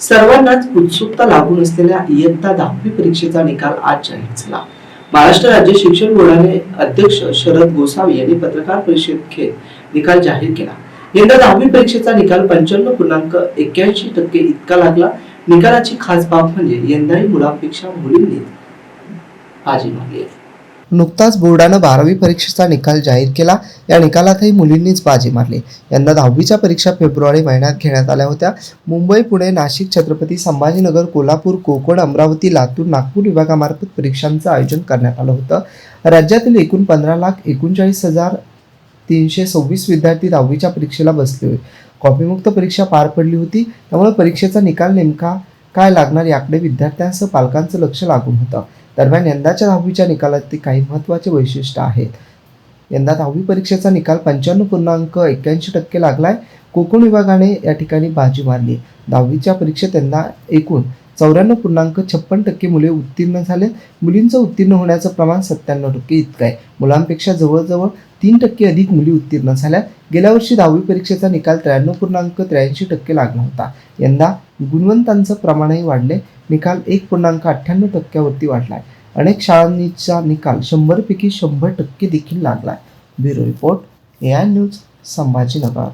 सर्वांनाच उत्सुकता लागून असलेल्या इयत्ता दहावी परीक्षेचा निकाल आज जाहीर झाला. महाराष्ट्र राज्य शिक्षण बोर्डाने अध्यक्ष शरद गोसावी यांनी पत्रकार परिषद घेत निकाल जाहीर केला. यंदा दहावी परीक्षेचा निकाल पंच्याण्णव पूर्णांक एक्क्याऐंशी टक्के इतका लागला. निकालाची खास बाब म्हणजे यंदाही मुलांपेक्षा मुलींनी बाजी मारली आहे. नुकताच बोर्डानं बारावी परीक्षेचा निकाल जाहीर केला. या निकालातही मुलींनीच बाजी मारली. यंदा दहावीच्या परीक्षा फेब्रुवारी महिन्यात घेण्यात आल्या होत्या. मुंबई पुणे नाशिक छत्रपती संभाजीनगर कोल्हापूर कोकण अमरावती लातूर नागपूर विभागामार्फत परीक्षांचं आयोजन करण्यात आलं होतं. राज्यातील एकूण पंधरा लाख एकोणचाळीस हजार तीनशे सव्वीस विद्यार्थी दहावीच्या परीक्षेला बसले होते. कॉपीमुक्त परीक्षा पार पडली होती. त्यामुळे परीक्षेचा निकाल नेमका काय लागणार याकडे विद्यार्थ्यांसह पालकांचं लक्ष लागून होतं. दरम्यान यंदाच्या दहावीच्या निकालातील काही महत्त्वाचे वैशिष्ट्य आहेत. यंदा दहावी परीक्षेचा निकाल पंच्याण्णव पूर्णांक एक्क्याऐंशी टक्के लागलाय. कोकण विभागाने या ठिकाणी बाजी मारली. दहावीच्या परीक्षेत यंदा एकूण चौऱ्याण्णव पूर्णांक छप्पन टक्के मुले उत्तीर्ण झाले. मुलींचं उत्तीर्ण होण्याचं प्रमाण सत्त्याण्णव टक्के इतकं आहे. मुलांपेक्षा जवळजवळ तीन टक्के अधिक मुली उत्तीर्ण झाल्या. गेल्या वर्षी दहावी परीक्षेचा निकाल त्र्याण्णव पूर्णांक त्र्याऐंशी टक्के लागला होता. यंदा गुणवंतांचं प्रमाणही वाढले. निकाल एक पूर्णांक अठ्ठ्याण्णव टक्क्यावरती वाढला आहे अनेक शाळांचा निकाल शंभरपैकी शंभर टक्के देखील लागलाय. Bureau report A I news Sambhajinagar.